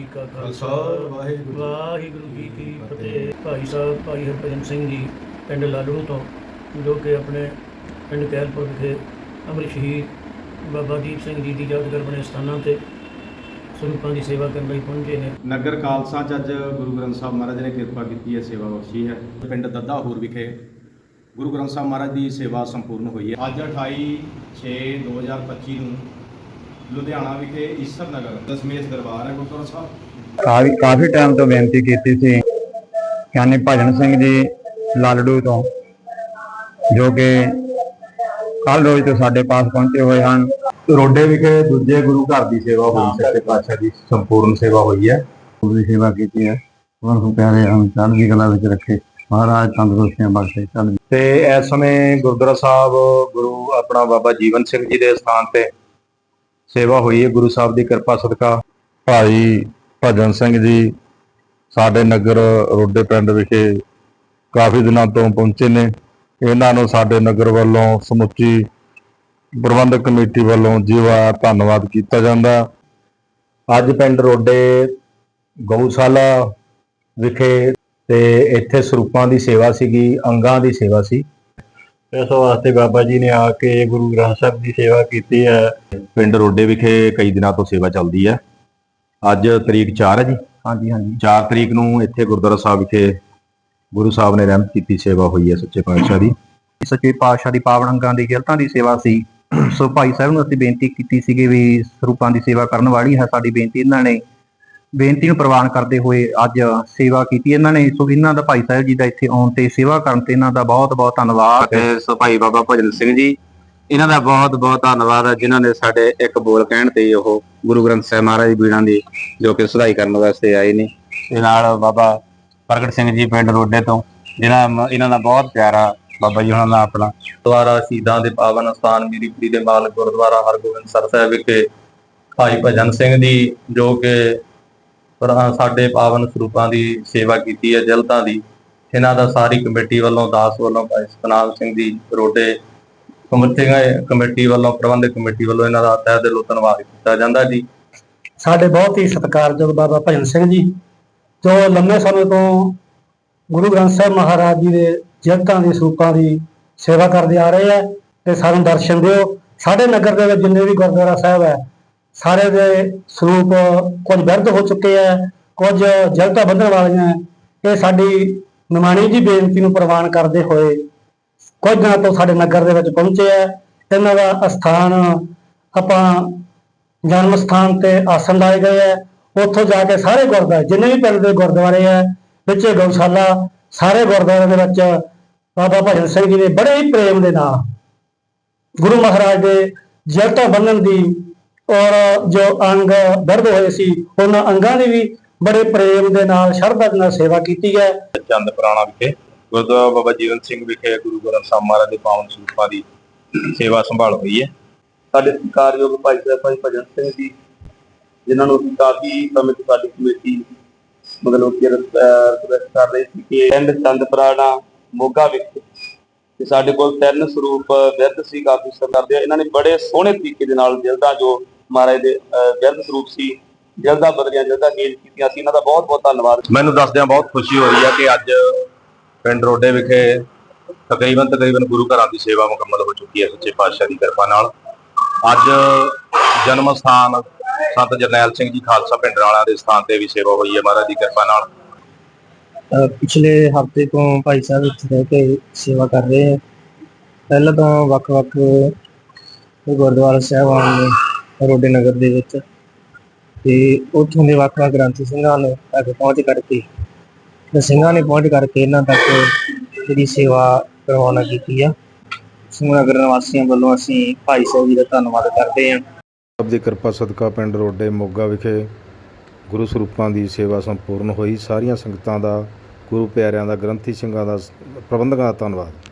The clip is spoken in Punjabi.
ਜੀ ਕਾ ਖਾਲਸਾ? ਵਾਹਿਗੁਰੂ। ਵਾਹਿਗੁਰੂ ਜੀ ਕੀ ਫਤਿਹ। ਭਾਈ ਸਾਹਿਬ ਭਾਈ ਹਰਭਜਨ ਸਿੰਘ ਜੀ ਪਿੰਡ ਲਾਲੜੂ ਤੋਂ ਜੋ ਕਿ ਆਪਣੇ ਪਿੰਡ ਕੈਲਪੁਰ ਵਿਖੇ ਅੰਮ੍ਰਿਤ ਸ਼ਹੀਦ ਬਾਬਾ ਦੀਪ ਸਿੰਘ ਜੀ ਦੀ ਯਾਦਗਾਰ ਬਣੇ ਸਥਾਨਾਂ ਤੇ ਸਰੂਪਾਂ ਦੀ ਸੇਵਾ ਕਰਨ ਲਈ ਪਹੁੰਚੇ ਨੇ। ਨਗਰ ਖਾਲਸਾ ਚ ਅੱਜ ਗੁਰੂ ਗ੍ਰੰਥ ਸਾਹਿਬ ਮਹਾਰਾਜ ਨੇ ਕਿਰਪਾ ਕੀਤੀ ਹੈ ਸੇਵਾ ਬਖਸ਼ੀ ਹੈ। ਪਿੰਡ ਦੱਦਾਹੂਰ ਵਿਖੇ ਗੁਰੂ ਗ੍ਰੰਥ ਸਾਹਿਬ ਮਹਾਰਾਜ ਦੀ ਸੇਵਾ ਸੰਪੂਰਨ ਹੋਈ ਹੈ। ਅੱਜ 28 6 2025 ਨੂੰ ਲੁਧਿਆਣਾ ਵਿਖੇ ਈਸਰ ਨਗਰ ਦਸਮੇਸ਼ ਦਰਬਾਰ ਹੈ ਗੁਰਦੁਆਰਾ ਸਾਹਿਬ। ਕਾਫੀ ਕਾਫੀ ਟਾਈਮ ਤੋਂ ਬੇਨਤੀ ਕੀਤੀ ਸੀ ਗਿਆਨੀ ਭਜਨ ਸਿੰਘ ਜੀ ਲਾਲੜੂ ਤੋਂ ਜੋ ਕਿ ਕੱਲ ਰੋਜ਼ ਤੋਂ ਸਾਡੇ ਪਾਸ ਪਹੁੰਚੇ ਹੋਏ ਹਨ। ਰੋਡੇ ਵਿਖੇ ਦੂਜੇ ਗੁਰੂ ਘਰ ਦੀ ਸੇਵਾ ਹੋਈ ਸੱਚੇ ਪਾਤਸ਼ਾਹ ਦੀ ਸੰਪੂਰਨ ਸੇਵਾ ਹੋਈ ਹੈ। ਗੁਰੂ ਦੀ ਸੇਵਾ ਕੀਤੀ ਹੈ। ਉਹਨਾਂ ਨੂੰ ਪਿਆਰੇ ਹਨ ਚੜ੍ਹਦੀ ਕਲਾ ਵਿੱਚ ਰੱਖੇ। ਮਹਾਰਾਜ ਤੰਦਰੁਸਤੀਆਂ ਬਖਸ਼ੇ ਚੱਲ। ਤੇ ਇਸ ਸਮੇਂ ਗੁਰਦੁਆਰਾ ਸਾਹਿਬ ਗੁਰੂ ਆਪਣਾ ਬਾਬਾ ਜੀਵਨ ਸਿੰਘ ਜੀ ਦੇ ਸਥਾਨ ਤੇ ਸੇਵਾ ਹੋਈ ਹੈ ਗੁਰੂ ਸਾਹਿਬ ਦੀ ਕਿਰਪਾ ਸਦਕਾ। ਭਾਈ ਭਜਨ ਸਿੰਘ ਜੀ ਸਾਡੇ ਨਗਰ ਰੋਡੇ ਪਿੰਡ ਵਿਖੇ ਕਾਫੀ ਦਿਨਾਂ ਤੋਂ ਪਹੁੰਚੇ ਨੇ। ਇਹਨਾਂ ਨੂੰ ਸਾਡੇ ਨਗਰ ਵੱਲੋਂ ਸਮੁੱਚੀ ਪ੍ਰਬੰਧਕ ਕਮੇਟੀ ਵੱਲੋਂ ਜੀਵਾ ਧੰਨਵਾਦ ਕੀਤਾ ਜਾਂਦਾ। ਅੱਜ ਪਿੰਡ ਰੋਡੇ ਗਊਸ਼ਾਲਾ ਵਿਖੇ ਤੇ ਇੱਥੇ ਸਰੂਪਾਂ ਦੀ ਸੇਵਾ ਸੀਗੀ, ਅੰਗਾਂ ਦੀ ਸੇਵਾ ਸੀ। ਇਸ ਵਾਸਤੇ ਬਾਬਾ ਜੀ ਨੇ ਆ ਕੇ ਗੁਰੂ ਗ੍ਰੰਥ ਸਾਹਿਬ ਦੀ ਸੇਵਾ ਕੀਤੀ ਹੈ। ਪਿੰਡ ਰੋਡੇ ਵਿਖੇ ਕਈ ਦਿਨਾਂ ਤੋਂ ਸੇਵਾ ਚੱਲਦੀ ਹੈ। ਅੱਜ ਤਰੀਕ 4 ਹੈ ਜੀ। ਹਾਂਜੀ ਹਾਂਜੀ। 4 ਤਰੀਕ ਨੂੰ ਇੱਥੇ ਗੁਰਦੁਆਰਾ ਸਾਹਿਬ ਵਿਖੇ ਗੁਰੂ ਸਾਹਿਬ ਨੇ ਰਹਿਮਤ ਕੀਤੀ ਸੇਵਾ ਹੋਈ ਹੈ ਸੱਚੇ ਪਾਤਸ਼ਾਹ ਦੀ। ਸੱਚੇ ਪਾਤਸ਼ਾਹ ਦੀ ਪਾਵਨ ਅੰਗਾਂ ਦੀ ਗਿਲਤਾਂ ਦੀ ਸੇਵਾ ਸੀ। ਸੋ ਭਾਈ ਸਾਹਿਬ ਨੂੰ ਅਸੀਂ ਬੇਨਤੀ ਕੀਤੀ ਸੀਗੀ ਵੀ ਸਰੂਪਾਂ ਦੀ ਸੇਵਾ ਕਰਨ ਵਾਲੀ ਹੈ ਸਾਡੀ ਬੇਨਤੀ ਇਹਨਾਂ ਨੇ। ਬੇਨਤੀ ਨੂੰ ਪ੍ਰਵਾਨ ਕਰਦੇ ਹੋਏ ਅੱਜ ਸੇਵਾ ਕੀਤੀ ਇਹਨਾਂ ਨੇ। ਸੋ ਇਹਨਾਂ ਦਾ ਭਾਈ ਸਾਹਿਬ ਜੀ ਦਾ ਇੱਥੇ ਆਉਣ ਤੇ ਸੇਵਾ ਕਰਨ ਤੇ ਇਹਨਾਂ ਦਾ ਬਹੁਤ ਬਹੁਤ ਧੰਨਵਾਦ। ਸੋ ਭਾਈ ਬਾਬਾ ਭਜਨ ਸਿੰਘ ਜੀ, ਇਹਨਾਂ ਦਾ ਬਹੁਤ ਬਹੁਤ ਧੰਨਵਾਦ ਹੈ ਜਿਨ੍ਹਾਂ ਨੇ ਸਾਡੇ ਇੱਕ ਬੋਲ ਕਹਿਣ ਤੇ ਉਹ ਗੁਰੂ ਗ੍ਰੰਥ ਸਾਹਿਬ ਮਹਾਰਾਜ ਦੀ ਬੀੜਾਂ ਦੀ ਜੋ ਕਿ ਸੁਧਾਈ ਕਰਨ ਵਾਸਤੇ ਆਏ ਨੇ। ਤੇ ਨਾਲ ਬਾਬਾ ਪ੍ਰਗਟ ਸਿੰਘ ਜੀ ਪਿੰਡ ਰੋਡੇ ਤੋਂ, ਜਿਨ੍ਹਾਂ ਇਹਨਾਂ ਦਾ ਬਹੁਤ ਪਿਆਰਾ ਬਾਬਾ ਜੀ ਉਹਨਾਂ ਦਾ ਆਪਣਾ। ਗੁਰਦੁਆਰਾ ਸ਼ਹੀਦਾਂ ਦੇ ਪਾਵਨ ਸਥਾਨ ਮੀਰੀਪੁਰੀ ਦੇ ਮਾਲਕ ਗੁਰਦੁਆਰਾ ਹਰਗੋਬਿੰਦਸਰ ਸਾਹਿਬ ਵਿਖੇ ਭਾਈ ਭਜਨ ਸਿੰਘ ਜੀ, ਜੋ ਕਿ ਸਾਡੇ ਪਾਵਨ ਸਰੂਪਾਂ ਦੀ ਸੇਵਾ ਕੀਤੀ ਹੈ ਜਲਤਾਂ ਦੀ। ਇਹਨਾਂ ਦਾ ਸਾਰੀ ਕਮੇਟੀ ਵੱਲੋਂ, ਦਾਸ ਵੱਲੋਂ, ਭਾਈ ਸਤਨਾਮ ਸਿੰਘ ਜੀ, ਰੋਡੇ ਕਮੇਟੀ ਕਮੇਟੀ ਵੱਲੋਂ, ਪ੍ਰਬੰਧਕ ਕਮੇਟੀ ਵੱਲੋਂ ਇਹਨਾਂ ਦਾ ਤਹਿ ਦਿਲੋਂ ਧੰਨਵਾਦ ਕੀਤਾ ਜਾਂਦਾ ਜੀ। ਸਾਡੇ ਬਹੁਤ ਹੀ ਸਤਿਕਾਰਯੋਗ ਬਾਬਾ ਭਜਨ ਸਿੰਘ ਜੀ, ਜੋ ਲੰਮੇ ਸਮੇਂ ਤੋਂ ਗੁਰੂ ਗ੍ਰੰਥ ਸਾਹਿਬ ਮਹਾਰਾਜ ਜੀ ਦੇ ਜਗਤਾਂ ਦੇ ਸਰੂਪਾਂ ਦੀ ਸੇਵਾ ਕਰਦੇ ਆ ਰਹੇ ਆ ਤੇ ਸਾਨੂੰ ਦਰਸ਼ਨ ਦਿਓ। ਸਾਡੇ ਨਗਰ ਦੇ ਵਿੱਚ ਜਿੰਨੇ ਵੀ ਗੁਰਦੁਆਰਾ ਸਾਹਿਬ ਹੈ ਸਾਰੇ ਦੇ ਸਰੂਪ ਕੁਝ ਵਿਰਧ ਹੋ ਚੁੱਕੇ ਆ, ਕੁਝ ਜਗਤਾਂ ਬੰਨਣ ਵਾਲੀਆਂ। ਇਹ ਸਾਡੀ ਨਿਮਾਣੀ ਜੀ ਬੇਨਤੀ ਨੂੰ ਪ੍ਰਵਾਨ ਕਰਦੇ ਹੋਏ ਕੁਝ ਦਿਨਾਂ ਤੋਂ ਸਾਡੇ ਨਗਰ ਦੇ ਵਿੱਚ ਪਹੁੰਚੇ ਆ। ਇਹਨਾਂ ਦਾ ਅਸਥਾਨ ਆਪਾਂ ਜਨਮ ਸਥਾਨ ਤੇ ਆਸਣ ਲਾਏ ਗਏ ਆ। ਉੱਥੋਂ ਜਾ ਕੇ ਸਾਰੇ ਗੁਰਦੁਆਰੇ, ਜਿੰਨੇ ਵੀ ਪਿੰਡ ਦੇ ਗੁਰਦੁਆਰੇ ਆ, ਵਿੱਚ ਗਊਸ਼ਾਲਾ, ਸਾਰੇ ਗੁਰਦੁਆਰਿਆਂ ਦੇ ਵਿੱਚ ਬਾਬਾ ਭਜਨ ਸਿੰਘ ਜੀ ਨੇ ਬੜੇ ਹੀ ਪ੍ਰੇਮ ਦੇ ਨਾਲ ਗੁਰੂ ਮਹਾਰਾਜ ਦੇ ਜਲਤਾ ਬੰਨਣ ਦੀ ਔਰ ਜੋ ਅੰਗ ਦਰਦ ਹੋਏ ਸੀ, ਉਹਨਾਂ ਅੰਗਾਂ ਦੀ ਵੀ ਬੜੇ ਪ੍ਰੇਮ ਦੇ ਨਾਲ, ਸ਼ਰਧਾ ਦੇ ਨਾਲ ਸੇਵਾ ਕੀਤੀ ਹੈ। ਚੰਦ ਪੁਰਾਣਾ ਵਿਖੇ, ਗੁਰਦੁਆਰਾ ਬਾਬਾ ਜੀਵਨ ਸਿੰਘ ਵਿਖੇ ਗੁਰੂ ਗ੍ਰੰਥ ਸਾਹਿਬ ਮਹਾਰਾਜ ਦੇ ਪਾਵਨ ਸਰੂਪਾਂ ਦੀ ਸੇਵਾ ਸੰਭਾਲ ਹੋਈ ਹੈ। ਸਾਡੇ ਸਤਿਕਾਰਯੋਗ ਭਾਈ ਸਾਹਿਬ, ਭਾਈ ਭਜਨ ਸਿੰਘ ਜੀ, ਜਿਨ੍ਹਾਂ ਨੂੰ ਕਾਫੀ ਸਮੇਂ ਤੋਂ ਸਾਡੀ ਕਮੇਟੀ ਮਤਲਬ ਕਿ ਰਿਕਵੈਸਟ ਕਰ ਰਹੀ ਸੀ ਕਿ ਪਿੰਡ ਚੰਦ ਮੋਗਾ ਵਿਖੇ, ਤੇ ਸਾਡੇ ਕੋਲ ਤਿੰਨ ਸਰੂਪ ਵਿਰਧ ਸੀ, ਕਾਫੀ ਸਰਦਾਰ ਦੇ ਇਹਨਾਂ ਨੇ ਬੜੇ ਸੋਹਣੇ ਤਰੀਕੇ ਦੇ ਨਾਲ ਜਲਦਾ ਜੋ ਮਹਾਰਾਜ ਦੇ ਵਿਰਧ ਸਰੂਪ ਸੀ ਜਲਦਾ ਬਦਲੀਆਂ ਜਲਦਾ ਗੇਜ ਕੀਤੀਆਂ ਸੀ ਇਹਨਾਂ ਦਾ ਬਹੁਤ ਬਹੁਤ ਧੰਨਵਾਦ। ਮੈਨੂੰ ਦੱਸਦਿਆਂ ਬਹੁਤ ਖੁਸ਼ੀ ਹੋ ਰਹੀ ਹੈ ਕਿ ਅੱਜ ਪਿੰਡ ਰੋਡੇ ਵਿਖੇ ਤਕਰੀਬਨ ਤਕਰੀਬਨ ਗੁਰੂ ਘਰਾਂ ਦੀ ਸੇਵਾ ਮੁਕੰਮਲ ਹੋ ਚੁੱਕੀ ਹੈ ਸੱਚੇ ਪਾਤਸ਼ਾਹ ਦੀ ਕਿਰਪਾ ਨਾਲ। ਅੱਜ ਜਨਮ ਸਥਾਨ ਸੰਤ ਜਰਨੈਲ ਸਿੰਘ ਜੀ ਖਾਲਸਾ ਪਿੰਡ ਵਾਲਿਆਂ ਦੇ ਸਥਾਨ ਤੇ ਵੀ ਸੇਵਾ ਹੋਈ ਹੈ ਮਹਾਰਾਜ ਦੀ ਕਿਰਪਾ ਨਾਲ। ਪਿਛਲੇ ਹਫ਼ਤੇ ਤੋਂ ਭਾਈ ਸਾਹਿਬ ਇੱਥੇ ਰਹਿ ਕੇ ਸੇਵਾ ਕਰ ਰਹੇ ਹੈ ਪਹਿਲਾਂ ਤਾਂ ਵੱਖ-ਵੱਖ ਗੁਰਦੁਆਰਾ ਸਾਹਿਬਾਨ ਨੇ ਰੋਡੇ ਨਗਰ ਦੇ ਵਿੱਚ ਤੇ ਉੱਥੋਂ ਦੇ ਵੱਖ-ਵੱਖ ਗ੍ਰੰਥੀ ਸਿੰਘਾਂ ਨੇ ਤੱਕ ਪਹੁੰਚ ਕਰਕੇ ਤੇ ਸਿੰਘਾਂ ਨੇ ਪਹੁੰਚ ਕਰਕੇ ਇਹਨਾਂ ਤੱਕ ਜਿਹੜੀ ਸੇਵਾ ਕਰਵਾਉਣਾ ਕੀਤੀ ਆ। ਸਿੰਘ ਨਗਰ ਨਿਵਾਸੀਆਂ ਵੱਲੋਂ ਅਸੀਂ ਭਾਈ ਸਾਹਿਬ ਜੀ ਦਾ ਧੰਨਵਾਦ ਕਰਦੇ ਹਾਂ। ਸਭ ਦੀ ਕਿਰਪਾ ਸਦਕਾ ਪਿੰਡ ਰੋਡੇ ਮੋਗਾ ਵਿਖੇ ਗੁਰੂ ਸਰੂਪਾਂ ਦੀ ਸੇਵਾ ਸੰਪੂਰਨ ਹੋਈ। ਸਾਰੀਆਂ ਸੰਗਤਾਂ ਦਾ, ਗੁਰੂ ਪਿਆਰਿਆਂ ਦਾ, ਗ੍ਰੰਥੀ ਸਿੰਘਾਂ ਦਾ, ਪ੍ਰਬੰਧਕਾਂ ਦਾ ਧੰਨਵਾਦ।